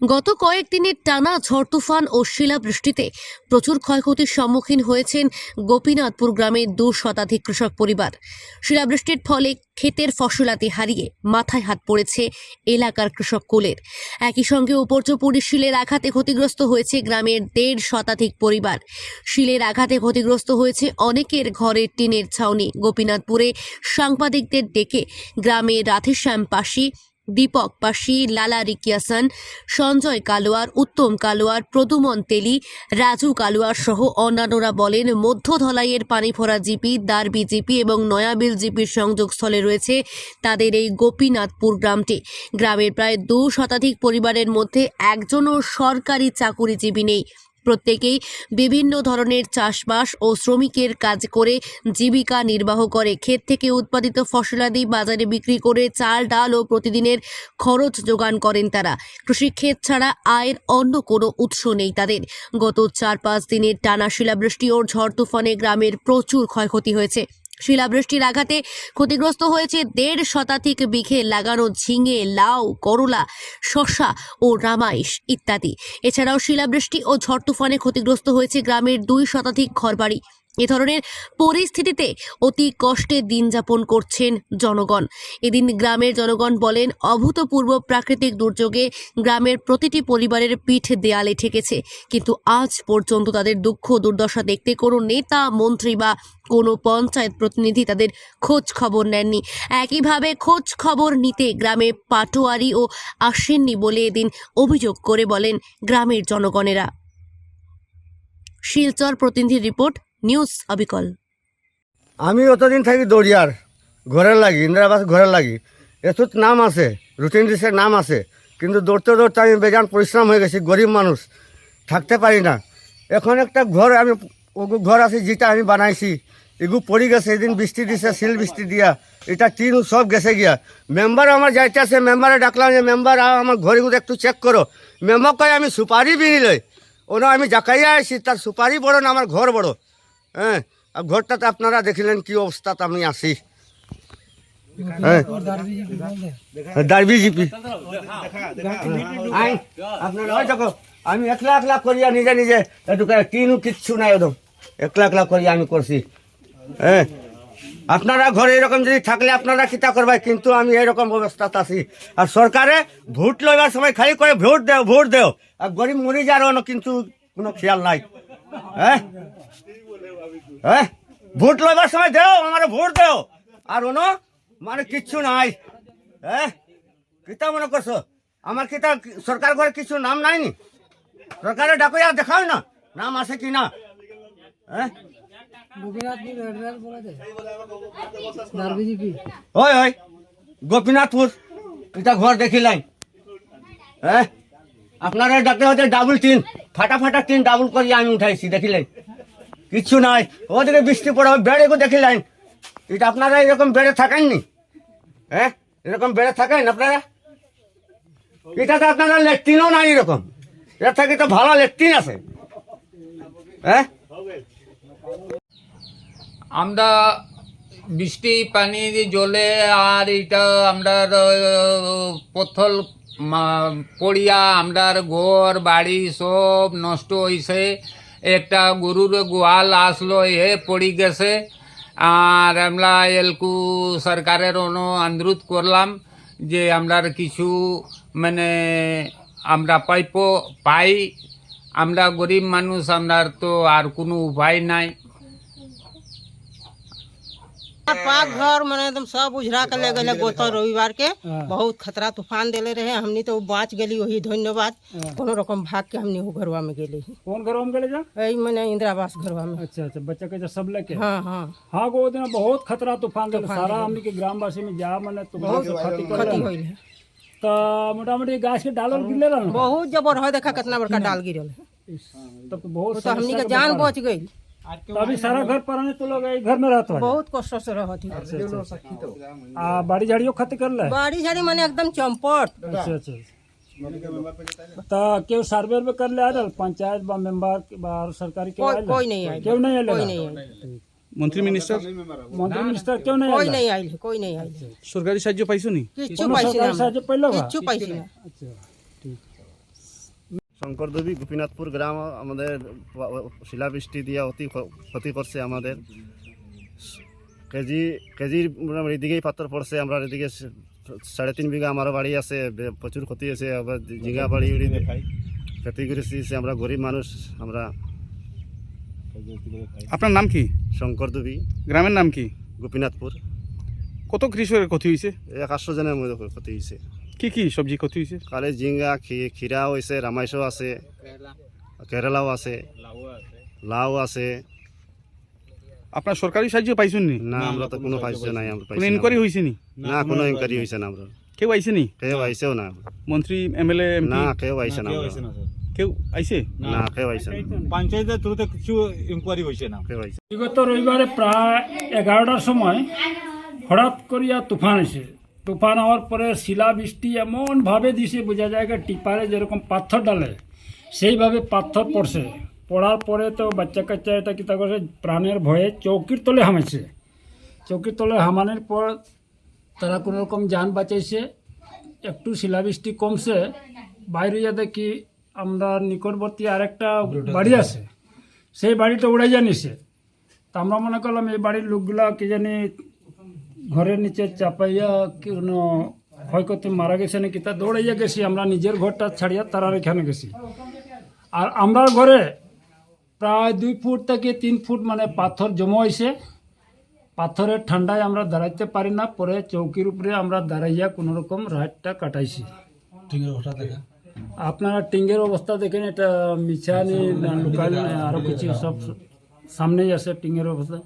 গত কয়েকদিনের টানা ঝড় তুফান ও শিলাবৃষ্টিতে প্রচুর ক্ষয়ক্ষতির সম্মুখীন হয়েছেন গোপীনাথপুর গ্রামের দু শতাধিক কৃষক পরিবার। শিলাবৃষ্টির ফলে ক্ষেতের ফসলাতে হারিয়ে মাথায় হাত পড়েছে এলাকার কৃষক কুলের। একই সঙ্গে উপর্যপুরি শিলের আঘাতে ক্ষতিগ্রস্ত হয়েছে গ্রামের দেড় শতাধিক পরিবার। শিলের আঘাতে ক্ষতিগ্রস্ত হয়েছে অনেকের ঘরের টিনের ছাউনি। গোপীনাথপুরে সাংবাদিকদের ডেকে গ্রামে রাধেশ্যাম পাশি দীপক পাশি, লালা রিকিয়াসান, সঞ্জয় কালোয়ার, উত্তম কালোয়ার, প্রদুমন তেলি, রাজু কালোয়ার সহ অন্যান্যরা বলেন, মধ্য ধলাইয়ের পানিফোড়া জিপি, দারবি জিপি এবং নয়াবিল জিপির সংযোগস্থলে রয়েছে তাদের এই গোপীনাথপুর গ্রামটি। গ্রামের প্রায় দু শতাধিক পরিবারের মধ্যে একজনও সরকারি চাকুরিজীবী নেই। প্রত্যেকেই বিভিন্ন ধরনের চাষবাস ও শ্রমিকের কাজ করে জীবিকা নির্বাহ করে। ক্ষেত থেকে উৎপাদিত ফসলাদি বাজারে বিক্রি করে চাল, ডাল ও প্রতিদিনের খরচ যোগান করেন তারা। কৃষিক্ষেত ছাড়া আয়ের অন্য কোনো উৎস নেই তাদের। গত চার পাঁচ দিনের টানা শিলাবৃষ্টি ও ঝড় তুফানে গ্রামের প্রচুর ক্ষয়ক্ষতি হয়েছে। শিলাবৃষ্টির আঘাতে ক্ষতিগ্রস্ত হয়েছে দেড় শতাধিক বিঘে লাগানো ঝিঙে, লাউ, করলা শশা ও রামাইশ ইত্যাদি। এছাড়াও শিলাবৃষ্টি ও ঝড় তুফানে ক্ষতিগ্রস্ত হয়েছে গ্রামের দুই শতাধিক ঘরবাড়ি। এ ধরনের পরিস্থিতিতে অতি কষ্টে দিন যাপন করছেন জনগণ। এদিন গ্রামের জনগণ বলেন, অভূতপূর্ব প্রাকৃতিক দুর্যোগে গ্রামের প্রতিটি পরিবারের পিঠ দেয়ালে ঠেকেছে। কিন্তু আজ পর্যন্ত তাদের দুঃখ দুর্দশা দেখতে কোনো নেতা, মন্ত্রী বা কোনো পঞ্চায়েত প্রতিনিধি তাদের খোঁজ খবর নেননি। একইভাবে খোঁজ খবর নিতে গ্রামে পাটোয়ারি ও আসেননি বলে এদিন অভিযোগ করে বলেন গ্রামের জনগণেরা। শিলচর প্রতিনিধি রিপোর্ট নিউজ অবিকল। আমি অতদিন থাকি দৌড়িয়ার ঘরের লাগি ইন্দিরাবাস ঘরের লাগি। এত নাম আছে রুটিন ডিসের নাম আছে। কিন্তু দৌড়তে দৌড়তে আমি বেজান পরিশ্রম হয়ে গেছি গরিব মানুষ থাকতে পারি না। এখন একটা ঘর আমি ঘর আছে যেটা আমি বানাইছি। এগু পড়ি গেছে, এদিন বৃষ্টি দিছে, শিল বৃষ্টি দিয়া। এটা টিন সব গেছে গিয়া। মেম্বার আমার যাইতে আছে মেম্বারে ডাকলাম যে মেম্বার আমার ঘরগুলো একটু চেক করো। মেম্বার কয়, আমি সুপারি বিনি লই ওনো আমি জাকাইয়া আইছি তার সুপারি বড় না আমার ঘর বড়। হ্যাঁ আর ঘরটাতে আপনারা দেখিলেন কি অবস্থাতে আমি আছি। হ্যাঁ। Derby GP. ওই দেখো, আমি একলা একলা করিয়া নিজে নিজে এটুকু টিনু কিচ্ছু নাই একদম একলা একলা করিয়া আমি করছি। হ্যাঁ। আপনারা ঘরে এরকম যদি থাকলে আপনারা কিতা করবাই, কিন্তু আমি এরকম অবস্থাতে আছি। আর সরকারে ভোট লইবার সময় খালি করে ভোট দেও ভোট দেও। আর গরিব মরি যারও কিন্তু কোনো খেয়াল নাই। হ্যাঁ? হ্যাঁ? ভোট লইবার সময় দেও, আমার ভোট দেও। আর ওনো মানে কিচ্ছু নাই। হ্যাঁ? কিতা মনে করছ? আমার কিতা সরকার ঘরে কিছু নাম নাই নি সরকারে ডাকইয়া দেখাও না, নাম আছে কি না। হ্যাঁ? ওই গোপীনাথপুর এটা ঘর দেখিলাই হ্যাঁ? আপনারা ডাকতে হচ্ছে ডাবল টিন ফাটা ফাটা টিন ডাবল করিয়ে আমি উঠাইছি দেখিলেন কিচ্ছু নাই। ওদিকে বৃষ্টি পড়া বেড়ে দেখিলেন এটা আপনারা এরকম বেড়ে থাকেননি? হ্যাঁ এরকম বেড়ে থাকেন আপনারা? এটা তো আপনারা লেট্রিনও নাই এরকম। এর থেকে তো ভালো লেট্রিন আছে। হ্যাঁ আমরা বৃষ্টি, পানি, জলে আর এটা আমরা পথল পড়িয়া, আমরার ঘর, বাড়ি সব নষ্ট হয়েছে একটা গরুর গোয়াল আসলো, এ পড়ি গেছে। আর আমরা এলকু সরকারের অনু অনুরোধ করলাম যে আমরা কিছু মানে আমরা পাইপ, পাই। আমরা গরিব মানুষ আমরা তো আর কোনো উপায় নাই। पाक घर मैंने एकदम सब उजरा कर ले गए गोता रविवार के। बहुत खतरा तूफ़ान दिले रहे। हमनी तो बाँच गली वही धन्यवाद। कोनो रकम भाग के हमनी वो घरवा में गेले। ही कौन घरों में गले जा? मैंने इंदिरावास घरवा में। अच्छा अच्छा बच्चा के जो सब लेके? हाँ हाँ। हाँ वो दिन बहुत खतरा तूफ़ान के सारा हमनी के ग्रामवासी में जा मने क्षति कर क्षति होइल। है तो मोटा मोटी गाछ के डालल गिरले बहुत जबर है देखा कितना बड़का डाल गिरल तब तो बहुत तो के जान बच गई तो अभी सारा घर पर तो लोग घर में रहते बहुत कष्ट से रहो अच्छा, अच्छा, अच्छा। थी बाड़ी झाड़ियों खत कर ले। बाड़ी झाड़ी मैंने एकदम चंपट। अच्छा अच्छा तो केव सर्वे में कर ले आ पंचायत बा मेंबर बार सरकारी के कोई कोई नहीं है क्यों नहीं है कोई नहीं मंत्री मिनिस्टर? मंत्री मिनिस्टर क्यों नहीं कोई नहीं आई कोई नहीं आई सरकारी सहायता पैसों नहीं? किछु पैसा सहायता पैलो किछु पैसा अच्छा। শঙ্কর দেবী গোপীনাথপুর গ্রাম আমাদের শিলাবৃষ্টি দিয়ে অতি ক্ষতি করছে আমাদের। কেজি কেজির এদিকেই পাথর পড়ছে আমরা এদিকে সাড়ে তিন বিঘা আমারও বাড়ি আছে প্রচুর ক্ষতি হয়েছে আবার জিঙ্গা বাড়ি উড়ি ক্ষতি করেছি আমরা গরিব মানুষ আমরা আপনার নাম কি? শঙ্কর দেবী। গ্রামের নাম কি? গোপীনাথপুর। কত কৃষকের ক্ষতি হয়েছে? একশো জনের মধ্যে ক্ষতি হয়েছে। কি কি সবজি ক্ষতি হয়েছে কালে জিঙ্গা খি- খিরাও হয়েছে রামাইশও আছে কেরালাও আছে লাউ আছে। আপনার সরকারি সাহায্য পাইছেন নি? না আমরা তো কোনো পাইছে নাই আমরা কোনো পাইছি না। ইনকোয়ারি হয়েছে নি? না কোনো ইনকোয়ারি হয়েছে না আমরা। কেউ আইছে নি? কেউ আইছেও না। মন্ত্রী এমএলএ না কেউ আইছে না। কেউ আইছে না কেউ আইছে? না পঞ্চায়েতের থ্রুতে কিছু ইনকোয়ারি হয়েছে না। কেউ আইছে। বিগত রবিবারে প্রায় এগারোটার সময় হঠাৎ করিয়া তুফান এসে তুফান হওয়ার পরে শিলাবৃষ্টি এমনভাবে দিছে বোঝা যায় টিপারে যেরকম পাথর ডালে সেইভাবে পাথর পড়ছে। পড়ার পরে তো বাচ্চা কাচ্চা এটা কি তা করছে প্রাণের ভয়ে চৌকির তলে হামাইছে। চৌকির তলে হামানোর পর তারা কোনো রকম যান বাঁচাইছে একটু শিলাবৃষ্টি কমছে বাইরে যা দেখি আমরা নিকটবর্তী আরেকটা বাড়ি আছে সেই বাড়িটা উড়াই জানিছে তা আমরা মনে করলাম এই বাড়ির লোকগুলা কি জানি ঘরের নিচে চাপাইয়া কোনো ক্ষয়ক্ষতি মারা গেছে নাকি? তা দৌড়াইয়া গেছি আমরা নিজের ঘরটা ছাড়িয়া তারার এখানে গেছি। আর আমরা ঘরে প্রায় দুই ফুট থেকে তিন ফুট মানে পাথর জমা হয়েছে পাথরের ঠান্ডায় আমরা দাঁড়াইতে পারি না পরে চৌকির উপরে আমরা দাঁড়াইয়া কোনো রকম রাতটা কাটাইছি। আপনারা টিঙ্গের অবস্থা দেখেন এটা মিছানি লোকাল আরও কিছু সব সামনেই আছে টিঙ্গের অবস্থা।